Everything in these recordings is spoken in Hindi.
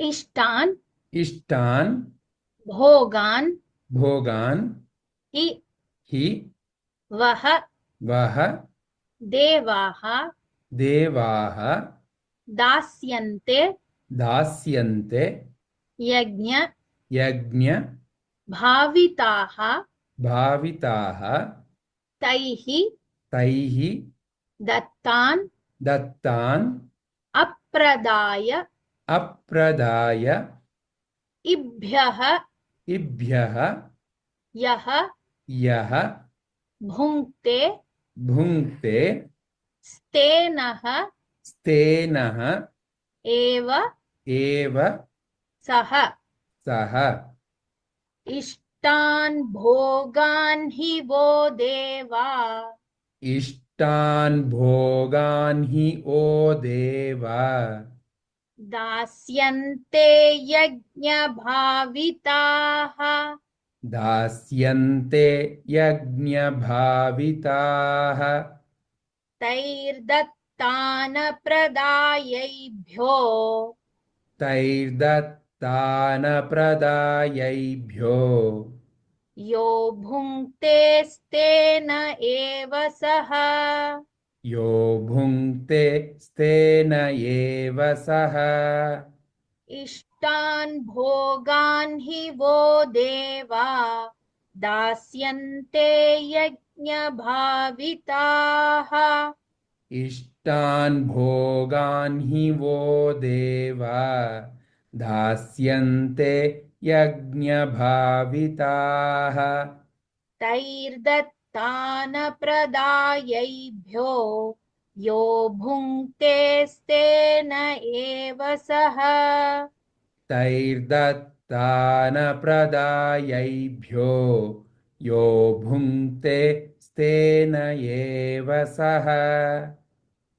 इष्टान् इष्टान् भोगान् भोगान् हि हि वह वः देवाः देवाः दास्यन्ते दास्यन्ते यज्ञ यज्ञ भाविताः भाविताः तैः तैः दत्तान् दत्तान् अप्रदाय अप्रदाय। इभ्यः। इभ्यः। यः। यः। भुङ्क्ते। भुङ्क्ते। स्तेनः। स्तेनः। एव। एव। सः। सः। इष्टान् भोगान् हि वो देवा। इष्टान् भोगान् हि ओ देव। दास्यन्ते यज्ञभाविताः। दास्यन्ते यज्ञभाविताः। तैर्दत्तानप्रदायैभ्यो। तैर्दत्तानप्रदायैभ्यो। यो भुङ्क्ते स्तेन एव सः यो भुङ्क्ते स्तेन एव सः। इष्टान् भोगान् हि वो देवा दास्यन्ते यज्ञभाविताः। इष्टान् भोगान् हि वो देवा दास्यन्ते यज्ञभाविताः तैर्दत्तानप्रदायैभ्यो यो भुङ्क्ते स्तेन एव सः। तैर्दत्तानप्रदायैभ्यो यो भुङ्क्ते स्तेन एव सः।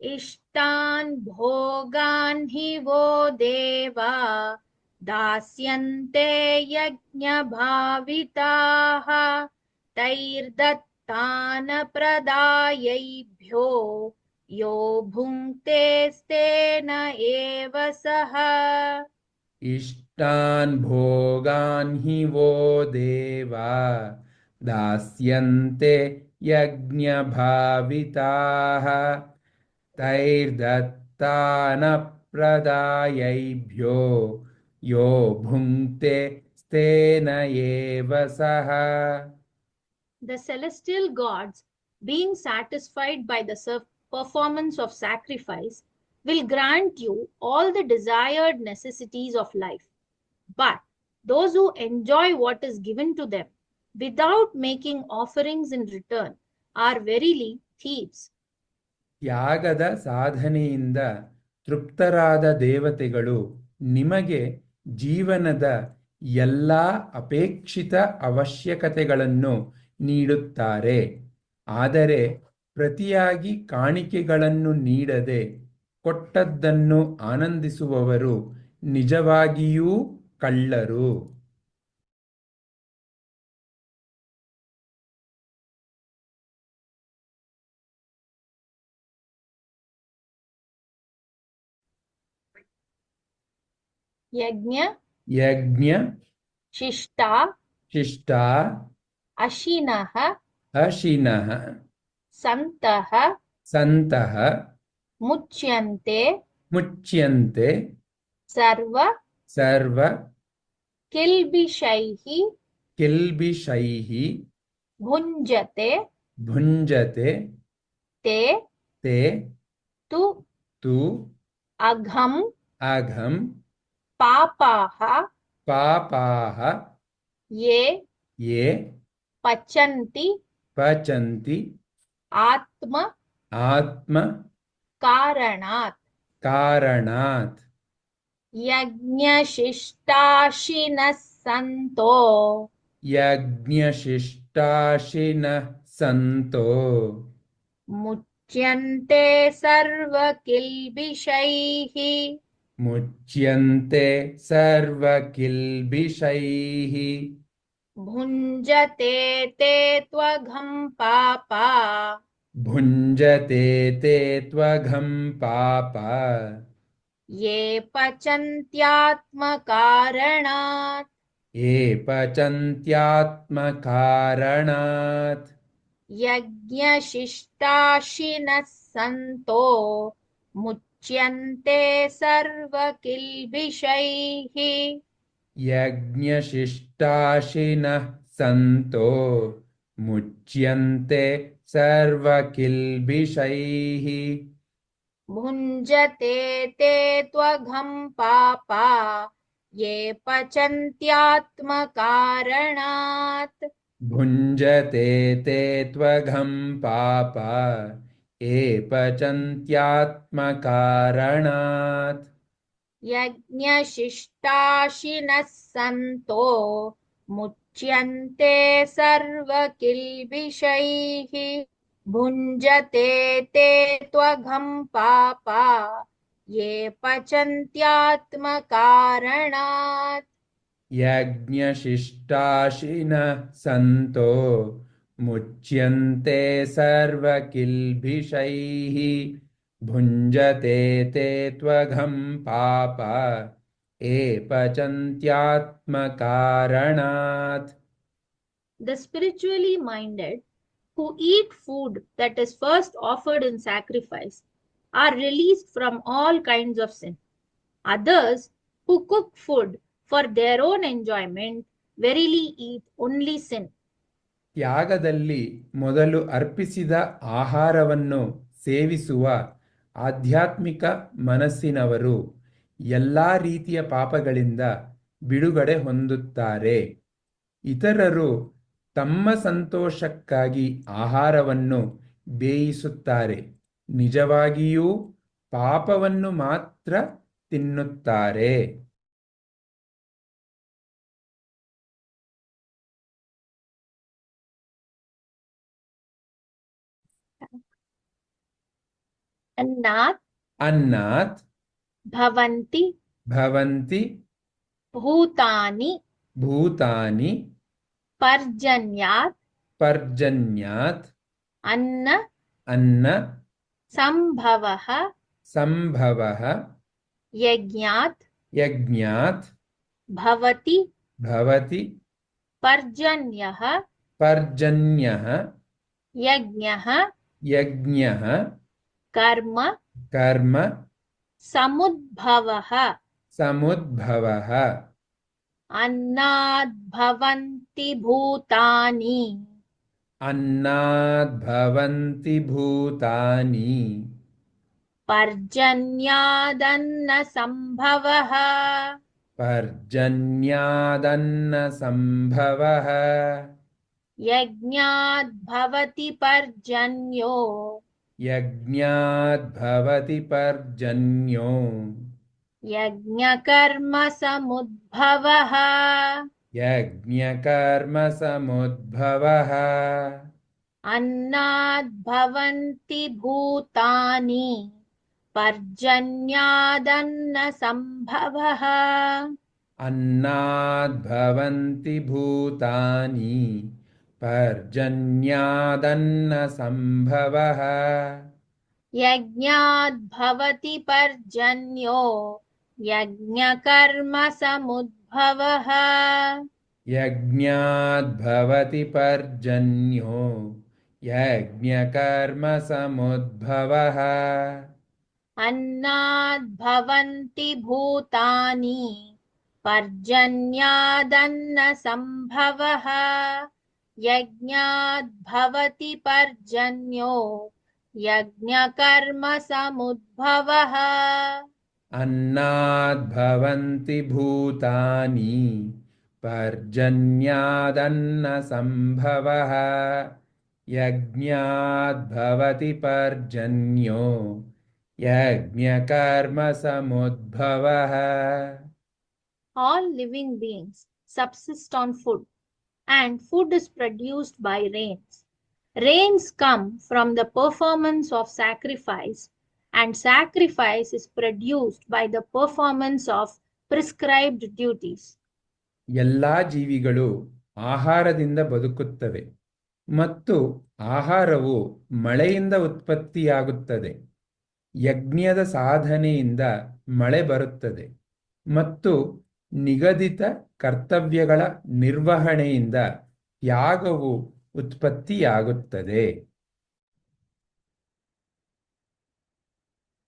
इष्टान् भोगान् हि वो देवा दास्यन्ते यज्ञभाविताः। तैर्दत्तानप्रदायैभ्यो यो भुङ्क्ते स्तेन एव सः। इष्टान् भोगान् हि वो देवा दास्यन्ते यज्ञभाविताः। तैर्दत्तानप्रदायैभ्यो यो भुङ्क्ते स्तेन एव सः The celestial gods, being satisfied by the performance of sacrifice, will grant you all the desired necessities of life. But those who enjoy what is given to them without making offerings in return are verily thieves. ಯಾಗದ ಸಾಧನೆಯಿಂದ ತೃಪ್ತರಾದ ದೇವತೆಗಳು ನಿಮಗೆ ಜೀವನದ ಎಲ್ಲ ಅಪೇಕ್ಷಿತ ಅವಶ್ಯಕತೆಗಳನ್ನು ನೀಡುತ್ತಾರೆ. ಆದರೆ ಪ್ರತಿಯಾಗಿ ಕಾಣಿಕೆಗಳನ್ನು ನೀಡದೆ ಕೊಟ್ಟದ್ದನ್ನು ಆನಂದಿಸುವವರು ನಿಜವಾಗಿಯೂ ಕಳ್ಳರು. ಯಜ್ಞ. ಯಜ್ಞ. ಶಿಷ್ಟ. ಶಿಷ್ಟ. अशीनः अशीनः सन्तः सन्तः मुच्यन्ते मुच्यन्ते सर्व सर्व किल्बिषैः किल्बिषैः भुञ्जते भुञ्जते ते ते तु तु अघम अघम पापाः पापाः ये ये Pachanti, पचन्ति Atma, आत्म Karanat. कारणात् यज्ञशिष्टाशिनः सन्तो यज्ञशिष्टाशिनः सन्तो मुच्यन्ते सर्वकिल्बिषैः मुच्यन्ते सर्वकिल्बिषैः भुञ्जते ते त्वघं पापा। भुञ्जते ते त्वघं पाप। ये पचन्त्यात्मकारणात्। ये पचन्त्यात्मकारणात्। यज्ञशिष्टाशिनः सन्तो मुच्यन्ते सर्वकिल्बिषैः यज्ञशिष्टाशिनः सन्तो मुच्यन्ते सर्वकिल्बिषैः। भुञ्जते ते त्वघं पापा ये पचन्त्यात्मकारणात्। भुञ्जते ते त्वघं पापा ये पचन्त्यात्मकारणात् यज्ञशिष्टाशिनः सन्तो मुच्यन्ते सर्वकिल्बिषैः। भुञ्जते ते त्वघं पापा ये पचन्त्यात्मकारणात्। यज्ञशिष्टाशिनः सन्तो मुच्यन्ते सर्वकिल्बिषैः भुञ्जते ते त्वघं पापा ये पचन्त्यात्मकारणात् The spiritually minded who eat food that is first offered in sacrifice are released from all kinds of sin. Others who cook food for their own enjoyment verily eat only sin. ತ್ಯಾಗದಲ್ಲಿ ಮೊದಲು ಅರ್ಪಿಸಿದ ಆಹಾರವನ್ನು ಸೇವಿಸುವ ಆಧ್ಯಾತ್ಮಿಕ ಮನಸ್ಸಿನವರು ಎಲ್ಲ ರೀತಿಯ ಪಾಪಗಳಿಂದ ಬಿಡುಗಡೆ ಹೊಂದುತ್ತಾರೆ. ಇತರರು ತಮ್ಮ ಸಂತೋಷಕ್ಕಾಗಿ ಆಹಾರವನ್ನು ಬೇಯಿಸುತ್ತಾರೆ. ನಿಜವಾಗಿಯೂ ಪಾಪವನ್ನು ಮಾತ್ರ ತಿನ್ನುತ್ತಾರೆ. अन्नात् अन्नात् भवन्ति भवन्ति भूतानि भूतानि पर्जन्यात् पर्जन्यात् अन्न अन्न सम्भवः सम्भवः यज्ञात् यज्ञात् भवति भवति पर्जन्यः पर्जन्यः यज्ञः यज्ञः कर्म कर्म समुद्भवः। समुद्भवः। अन्नाद्भवन्ति भूतानि अन्नाद्भवन्ति भूतानि पर्जन्यादन्नसम्भवः। पर्जन्यादन्नसम्भवः। यज्ञाद्भवति पर्जन्यो। यज्ञाद्भवति पर्जन्यो। यज्ञकर्मसमुद्भवः। यज्ञकर्मसमुद्भवः। अन्नाद्भवन्ति भूतानि। पर्जन्यादन्नसम्भवः। अन्नाद्भवन्ति भूतानि पर्जन्यादन्नसम्भवः। यज्ञाद्भवति पर्जन्यो यज्ञकर्मसमुद्भवः। यज्ञाद्भवति पर्जन्यो यज्ञकर्मसमुद्भवः। अन्नाद्भवन्ति भूतानि पर्जन्यादन्नसम्भवः यज्ञाद्भवति पर्जन्यो। यज्ञकर्मसमुद्भवः अन्नाद्भवन्ति भूतानि पर्जन्यादन्नसम्भवः। यज्ञाद्भवति पर्जन्यो यज्ञकर्मसमुद्भवः All living beings subsist on food, and food is produced by rains. Rains come from the performance of sacrifice, and sacrifice is produced by the performance of prescribed duties. ಎಲ್ಲಾ ಜೀವಿಗಳು ಆಹಾರದಿಂದ ಬದುಕುತ್ತವೆ ಮತ್ತು ಆಹಾರವು ಮಳೆಯಿಂದ ಉತ್ಪತ್ತಿಯಾಗುತ್ತದೆ ಯಜ್ಞದ ಸಾಧನೆಯಿಂದ ಮಳೆ ಬರುತ್ತದೆ ಮತ್ತು ನಿಗದಿತ ಕರ್ತವ್ಯಗಳ ನಿರ್ವಹಣೆಯಿಂದ ಯಾಗವು ಉತ್ಪತ್ತಿಯಾಗುತ್ತದೆ.